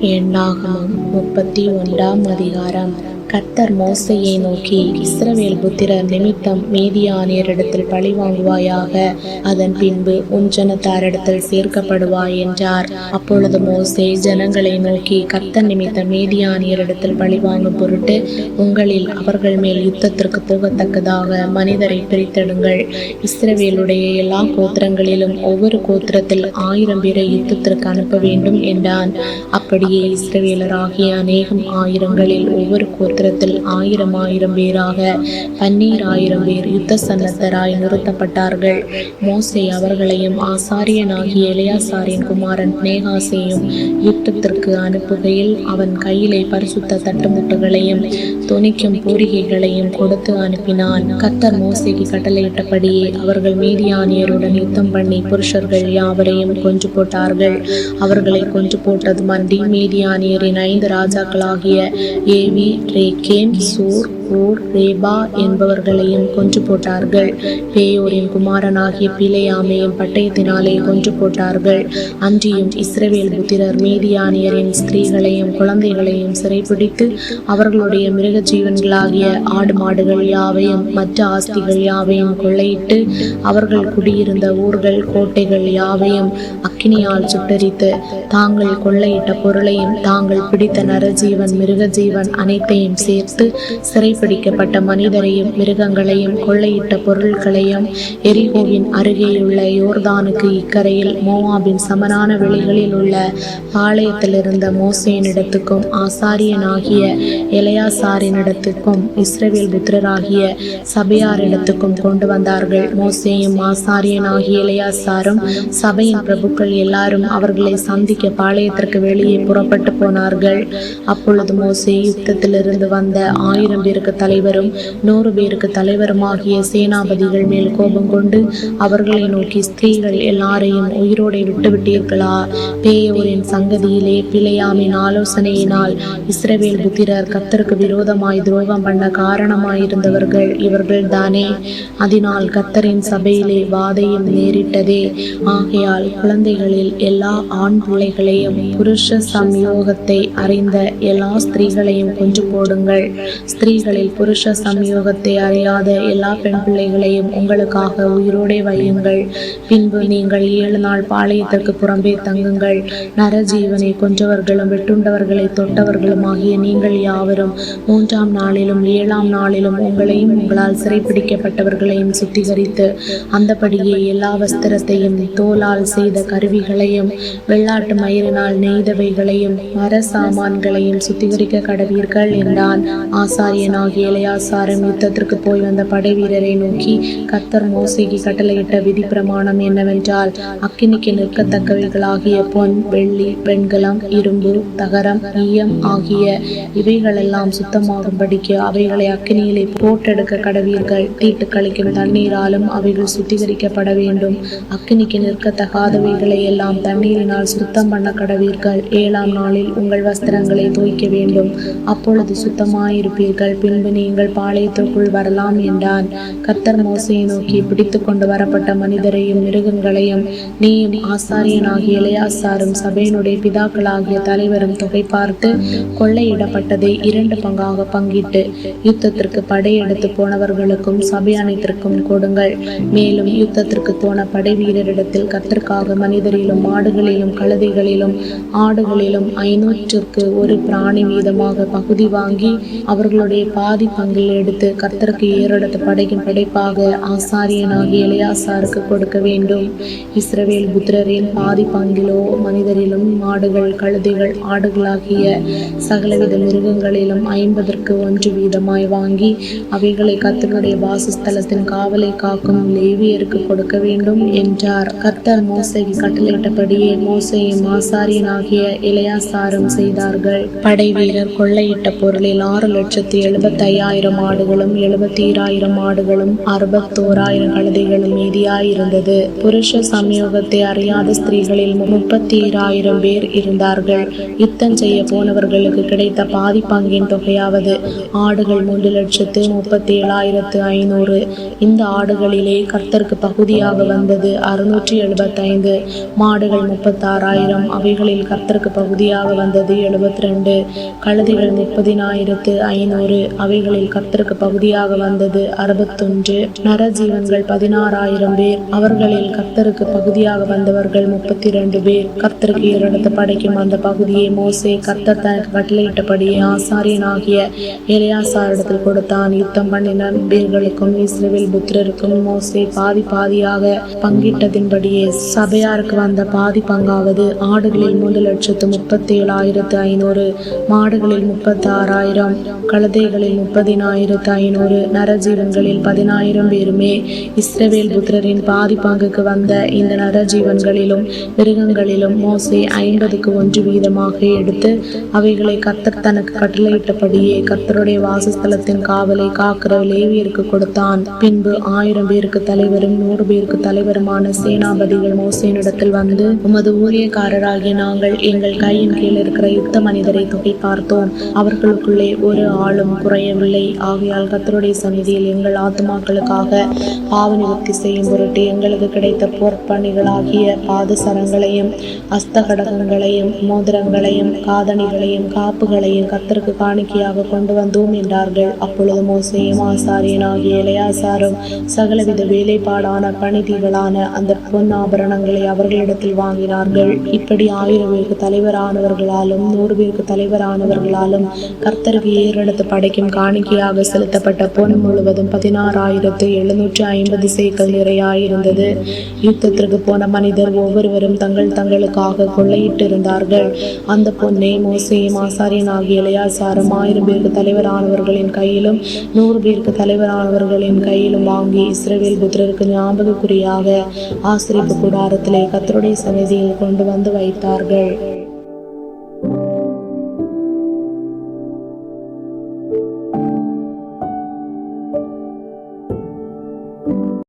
எண்ணாகமம் முப்பத்தி ஒன்றாம் அதிகாரம். கர்த்தர் மோசையை நோக்கி இஸ்ரவேல் புத்திரர் நிமித்தம் மீதியானியரிடத்தில் பழி வாங்குவாயாக அதன் பின்பு உன் ஜனத்தாரிடத்தில் சேர்க்கப்படுவாய் என்றார். அப்பொழுது மோசே ஜனங்களை நோக்கி கர்த்தர் நிமித்தம் மீதியானியரிடத்தில் பழி வாங்கும் பொருட்டு உங்களில் அவர்கள் மேல் யுத்தத்திற்கு போகத்தக்கதாக மனிதரை பிரித்தெடுங்கள். இஸ்ரவேலுடைய எல்லா கோத்திரங்களிலும் ஒவ்வொரு கோத்திரத்தில் ஆயிரம் பேரை யுத்தத்திற்கு அனுப்ப வேண்டும் என்றான். அப்படியே இஸ்ரவேலராகிய அநேகம் ஆயிரங்களில் ஒவ்வொரு கோத்திரத்தில் ஆயிரம் ஆயிரம் பேராக பன்னீராயிரம் பேர் யுத்த சன்னத்தராய் நிறுத்தப்பட்டார்கள். மோசே அவர்களையும் ஆசாரியனாகிய எலியாசாரின் குமாரன் நேகாசையும் யுத்தத்திற்கு அனுப்புகையில் அவன் கையிலே பரிசுத்த தட்டுமுட்டுகளையும் துணிக்கும் பூரிகைகளையும் கொடுத்து அனுப்பினான். கத்தர் மோசைக்கு கட்டளையிட்டபடியே அவர்கள் மீதியானியருடன் யுத்தம் பண்ணி புருஷர்கள் யாவரையும் கொன்று போட்டார்கள். அவர்களை கொன்று போட்டதுமன்றி மீதியானியரின் ஐந்து ராஜாக்களாகிய ஏவி became so ஊர் ரேபா என்பவர்களையும் கொன்று போட்டார்கள். பேயோரின் குமாரனாகிய பிலேயாமையும் பட்டயத்தினாலே கொன்று போட்டார்கள். அன்றியும் இஸ்ரவேல் புத்திரர் மீதியானியரின் ஸ்திரீகளையும் குழந்தைகளையும் சிறைப்பிடித்து அவர்களுடைய மிருக ஜீவன்களாகிய ஆடு மாடுகள் யாவையும் மற்ற ஆஸ்திகள் யாவையும் கொள்ளையிட்டு அவர்கள் குடியிருந்த ஊர்கள் கோட்டைகள் யாவையும் அக்கினியால் சுட்டரித்து தாங்கள் கொள்ளையிட்ட பொருளையும் தாங்கள் பிடித்த நரஜீவன் மிருக ஜீவன் அனைத்தையும் சேர்த்து சிறை சிறைப்பிடிக்கப்பட்ட மனிதரையும் மிருகங்களையும் கொள்ளையிட்ட பொருட்களையும் எரிகோவின் அருகேயுள்ள யோர்தானுக்கு இக்கரையில் மோவாபின் சமனான வெளிகளில் உள்ள பாளையத்தில் இருந்த மோசேனிடத்துக்கும் ஆசாரியனாகிய இளையாசாரினிடத்துக்கும் இஸ்ரவேல் புத்திரராகிய சபையாரிடத்துக்கும் கொண்டு வந்தார்கள். மோசேயும் ஆசாரியனாகிய இளையாசாரும் சபையின் பிரபுக்கள் எல்லாரும் அவர்களை சந்திக்க பாளையத்திற்கு வெளியே புறப்பட்டு போனார்கள். அப்பொழுது மோசே யுத்தத்திலிருந்து வந்த ஆயிரம் பேருக்கு பேருக்கு தலைவரும் நூறு பேருக்கு தலைவரும் ஆகிய சேனாபதிகள் மேல் கோபம் கொண்டு அவர்களை நோக்கி ஸ்திரீகள் எல்லாரையும் உயிரோடே விட்டுவிட்டீர்களா? பேயோரின் சங்கதியிலே பிழையாமின் ஆலோசனையினால் இஸ்ரவேல் புத்திரர் கத்தருக்கு விரோதமாய் துரோகம் பண்ண காரணமாயிருந்தவர்கள் இவர்கள் தானே. அதனால் கத்தரின் சபையிலே வாதையும் நேரிட்டதே. ஆகையால் குழந்தைகளில் எல்லா ஆண் பிள்ளைகளையும் புருஷ சம்யோகத்தை அறிந்த எல்லா ஸ்திரீகளையும் கொன்று போடுங்கள் ஸ்திரீகளை ஸ்திரீகளில் புருஷ சம்யோகத்தை அறியாத எல்லா பெண் பிள்ளைகளையும் உங்களுக்காக உயிரோடே வையுங்கள். பின்பு நீங்கள் ஏழு நாள் பாளையத்திற்கு புறம்பே தங்குங்கள். நரஜீவனை கொன்றவர்களும் வெட்டுண்டவர்களை தொட்டவர்களும் ஆகிய நீங்கள் யாவரும் மூன்றாம் நாளிலும் ஏழாம் நாளிலும் உங்களையும் உங்களால் சிறைப்பிடிக்கப்பட்டவர்களையும் சுத்திகரித்து அந்தபடியே எல்லா வஸ்திரத்தையும் தோலால் செய்த கருவிகளையும் வெள்ளாட்டு மயிரினால் நெய்தவைகளையும் மர சாமான்களையும் சுத்திகரிக்க கடவீர்கள் என்றான் ஆசாரியனாகிய இளையாசாரம் யுத்தத்திற்கு போய் வந்த படை வீரரை நோக்கி கத்தர் மோசேக்கு கட்டளையிட்ட விதி பிரமாணம் என்னவென்றால் அக்கினிக்கு நிற்கத்தக்கவைகளாகிய பொன் வெள்ளி வெண்கலம் இரும்பு தகரம் ஈயம் ஆகிய இவைகளெல்லாம் சுத்தமாகும்படிக்கு அவைகளை அக்கினியிலே போட்டெடுக்க கடவீர்கள். தீட்டு கழிக்கும் தண்ணீராலும் அவைகள் சுத்திகரிக்கப்பட வேண்டும். அக்கினிக்கு நிற்கத்தகாதவைகளை எல்லாம் தண்ணீரினால் சுத்தம் பண்ண கடவீர்கள். ஏழாம் நாளில் உங்கள் வஸ்திரங்களை தோய்க்க வேண்டும். அப்பொழுது சுத்தமாயிருப்பீர்கள். பின்பு நீங்கள் பாளையத்திற்குள் வரலாம் என்றான். கத்தர் மோசையை நோக்கி பிடித்து கொண்டு வரப்பட்ட மனிதரையும் மிருகங்களையும் நீயும் ஆசாரியனாகிய இளையாசாரும் சபையினுடைய பிதாக்களாகிய தலைவரும் தொகை பார்த்து கொள்ளையிடப்பட்டதை இரண்டு பங்காக பங்கிட்டு யுத்தத்திற்கு படையெடுத்து போனவர்களுக்கும் சபை அனைத்திற்கும் கொடுங்கள். மேலும் யுத்தத்திற்கு போன படை வீரரிடத்தில் கத்திற்காக மனிதரிலும் மாடுகளிலும் கழுதைகளிலும் ஆடுகளிலும் ஐநூற்றுக்கு ஒரு பிராணி வீதமாக பகுதி வாங்கி அவர்களுடைய பாதி பங்கில் எடுத்து கர்த்தருக்கு ஏறெடுத்து படைக்கும் படைப்பாக ஆசாரியனாகிய இளையாசாருக்கு கொடுக்க வேண்டும். இஸ்ரவேல் புத்திரரின் பாதி பங்கிலோ மனிதரிலும் மாடுகள் கழுதைகள் ஆடுகளாகிய சகலவித மிருகங்களிலும் ஐம்பதற்கு ஒன்று வீதமாய் வாங்கி அவைகளை கர்த்தருடைய வாசஸ்தலத்தின் காவலை காக்கும் லேவியருக்கு கொடுக்க வேண்டும் என்றார். கர்த்தர் மோசைக்கு கட்டளையிட்டபடியே மோசையும் ஆசாரியனாகிய இளையாசாரும் செய்தார்கள். படை வீரர் கொள்ளையிட்ட பொருளில் ஆறு லட்சத்தி எழுபத்தி எண்பத்தையாயிரம் ஆடுகளும் எழுபத்தீராயிரம் ஆடுகளும் அறுபத்தோராயிரம் கழுதைகளும் மீதியாயிருந்தது. புருஷ சம்யோகத்தை அறியாத ஸ்திரீகளில் முப்பத்தீராயிரம் பேர் இருந்தார்கள். யுத்தம் செய்ய போனவர்களுக்கு கிடைத்த பாதி பங்கின் தொகையாவது ஆடுகள் மூன்று லட்சத்து முப்பத்தி ஏழாயிரத்து ஐநூறு. இந்த ஆடுகளிலே கர்த்தருக்கு பகுதியாக வந்தது அறுநூற்றி எழுபத்தைந்து. மாடுகள் முப்பத்தாறாயிரம் அவைகளில் கர்த்தருக்கு பகுதியாக வந்தது எழுபத்தி ரெண்டு கழுதைகள் முப்பதினாயிரத்து ஐநூறு. அவைகளில் கர்த்தருக்கு பகுதியாக வந்தது அறுபத்தொன்று. நரஜீவன்கள் பதினாறாயிரம் பேர். அவர்களில் கர்த்தருக்கு பகுதியாக வந்தவர்கள் முப்பத்தி ரெண்டு பேர். கர்த்தருக்கு இரண்டு படைக்கும் அந்த பகுதியை மோசே கர்த்தர் தனக்கு கட்டளையிட்டபடியே ஆசாரியனாகிய எலியாசாரிடத்தில் கொடுத்தான். யுத்தம் பண்ணின பேர்களுக்கும் இஸ்ரவேல் புத்திரருக்கும் மோசே பாதி பாதியாக பங்கிட்டதின்படியே சபையாருக்கு வந்த பாதி பங்காவது ஆடுகளில் மூன்று லட்சத்து முப்பத்தி ஏழாயிரத்து ஐநூறு மாடுகளில் முப்பத்தாறாயிரம் கழுதைகளில் முப்பதினாயிரத்து ஐநூறு நரஜீவன்களில் பதினாயிரம் பேருமே இஸ்ரவேல் புத்திரரின் பாதி பங்குக்கு வந்த இந்த நரஜீவன்களிலும் மிருகங்களிலும் மோசே ஐம்பதுக்கு ஒன்று வீதமாக எடுத்து அவைகளை கத்தர் தனக்கு கட்டளையிட்டபடியே கத்தருடைய வாசஸ்தலத்தின் காவலை காக்கிற லேவியருக்கு கொடுத்தான். பின்பு ஆயிரம் பேருக்கு தலைவரும் நூறு பேருக்கு தலைவருமான சேனாபதிகள் மோசேனிடத்தில் வந்து உமது ஊழியக்காரராகிய நாங்கள் எங்கள் கையின் கீழ் இருக்கிற யுத்த மனிதரை தொகை பார்த்தோம் அவர்களுக்குள்ளே ஒரு ஆளும் குறையவில்லை ஆகையால் கர்த்தருடைய சந்நிதியில் எங்கள் ஆத்துமாக்களுக்காக பாவ செய்யும் பொருட்டு எங்களுக்கு கிடைத்த போர்ப்பணிகளாகிய பாதசரங்களையும் அஸ்தகடகங்களையும் மோதிரங்களையும் காதணிகளையும் காப்புகளையும் கர்த்தருக்கு காணிக்கையாக கொண்டு வந்தோம் என்றார்கள். அப்பொழுது மோசேயும் ஆசாரியனாகிய இளையாசாரும் சகலவித வேலைப்பாடான பணிதிகளான அந்த பொன் ஆபரணங்களை அவர்களிடத்தில் வாங்கினார்கள். இப்படி ஆயிரம் பேருக்கு தலைவரானவர்களாலும் நூறு பேருக்கு தலைவரானவர்களாலும் கர்த்தருக்கு ஏறெடுத்து படைக்கும் காணிக்கையாக செலுத்தப்பட்ட பொன் முழுவதும் பதினாறாயிரத்து எழுநூற்று ஐம்பது சேக்கல் நிறையாயிருந்தது. யுத்தத்திற்கு போன மனிதர் ஒவ்வொருவரும் தங்கள் தங்களுக்காக கொள்ளையிட்டிருந்தார்கள். அந்த பொன்னை ஆசாரியன் ஆகிய இளையாசாரும் ஆயிரம் பேருக்கு தலைவரானவர்களின் கையிலும் நூறு பேருக்கு தலைவரானவர்களின் கையிலும் வாங்கி இஸ்ரவேல் புத்திரருக்கு ஞாபகக்குறியாக ஆசிரிப்பு கூடாரத்திலே கத்தருடைய சந்நிதியில் கொண்டு வந்து வைத்தார்கள்.